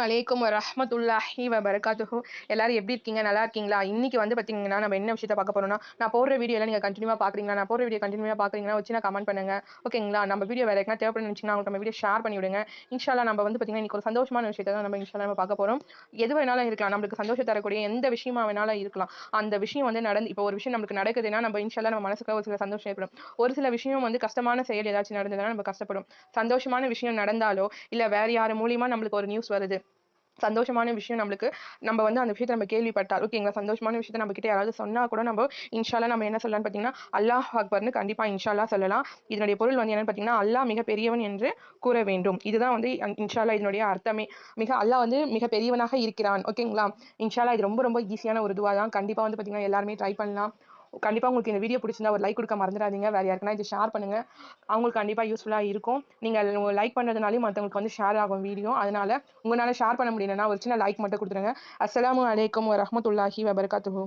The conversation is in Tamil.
அலைக்கும் ரஹமத்துல்லாஹி வரகாத்துஹு எல்லாரும் எப்படி இருக்கீங்க? நல்லா இருக்கீங்களா? இன்னைக்கு வந்து பார்த்தீங்கன்னா நம்ம என்ன விஷயத்தை பார்க்க போறோம்னா நான் போடுற வீடியோல நீங்க கண்டினியூவா பாக்குறீங்களா? நான் போடுற வீடியோ கண்டினியூவா பார்க்குறீங்கன்னா வச்சு நான் கமெண்ட் பண்ணுங்க. ஓகேங்களா நம்ம வீடியோ வேற எங்கே தேவைப்படுன்னு வச்சுன்னா உங்களுக்கு நம்ம வீடியோ ஷேர் பண்ணி விடுங்க. இன்ஷால்லா நம்ம வந்து பார்த்தீங்கன்னா இன்னைக்கு ஒரு சந்தோஷமான விஷயத்தை தான் நம்ம இன்ஷால்லா நம்ம பார்க்க போறோம். எது வேணாலும் இருக்கலாம். நம்மளுக்கு சந்தோஷம் தரக்கூடிய எந்த விஷயமா வேணாலும் இருக்கலாம். அந்த விஷயம் வந்து நடந்து இப்போ ஒரு விஷயம் நமக்கு நடக்குதுன்னா நம்ம இன்ஷால்லா நம்ம மனசுக்கு ஒரு சில சந்தோஷம் ஏற்படும். ஒரு சில விஷயம் வந்து கஷ்டமான செயல் ஏதாச்சும் நடந்ததுன்னா நம்ம கஷ்டப்படும். சந்தோஷமான விஷயம் நடந்தாலோ இல்லை வேற யார் மூலியமா நம்மளுக்கு ஒரு நியூஸ் வருது சந்தோஷமான விஷயம் நம்மளுக்கு. நம்ம வந்து அந்த விஷயத்தை நம்ம கேள்விப்பட்டால் ஓகேங்களா சந்தோஷமான விஷயத்தை நம்ம கிட்ட யாராவது சொன்னால் கூட நம்ம இன்ஷாலா நம்ம என்ன சொல்லலாம்னு பார்த்தீங்கன்னா அல்லாஹ் அக்பர்னு கண்டிப்பாக இன்ஷால்லா சொல்லலாம். இதனுடைய பொருள் வந்து என்னன்னு பார்த்தீங்கன்னா அல்லாஹ் மிக பெரியவன் என்று கூற வேண்டும். இதுதான் வந்து இன்ஷாலா இதனுடைய அர்த்தமே. மிக அல்லாஹ் வந்து மிக பெரியவனாக இருக்கிறான் ஓகேங்களா இன்ஷாலா இது ரொம்ப ரொம்ப ஈஸியான ஒரு இதுவாக தான். கண்டிப்பாக வந்து பார்த்தீங்கன்னா எல்லாருமே ட்ரை பண்ணலாம். கண்டிப்பா உங்களுக்கு இந்த வீடியோ பிடிச்சிருந்தா ஒரு லைக் கொடுக்க மறந்துடாதீங்க. வேறு யாருக்குன்னா இது ஷேர் பண்ணுங்க. அவங்களுக்கு கண்டிப்பா யூஸ்ஃபுல்லா இருக்கும். நீங்க லைக் பண்ணுறதுனாலையும் மத்தவங்களுக்கு வந்து ஷேர் ஆகும் வீடியோ அதனால உங்களால ஷேர் பண்ண முடியலன்னா ஒரு சின்ன லைக் மட்டும் கொடுத்துருங்க அஸ்லாம் அலைக்கும் வரமத்துல்லாஹி வபரகாத்துஹு.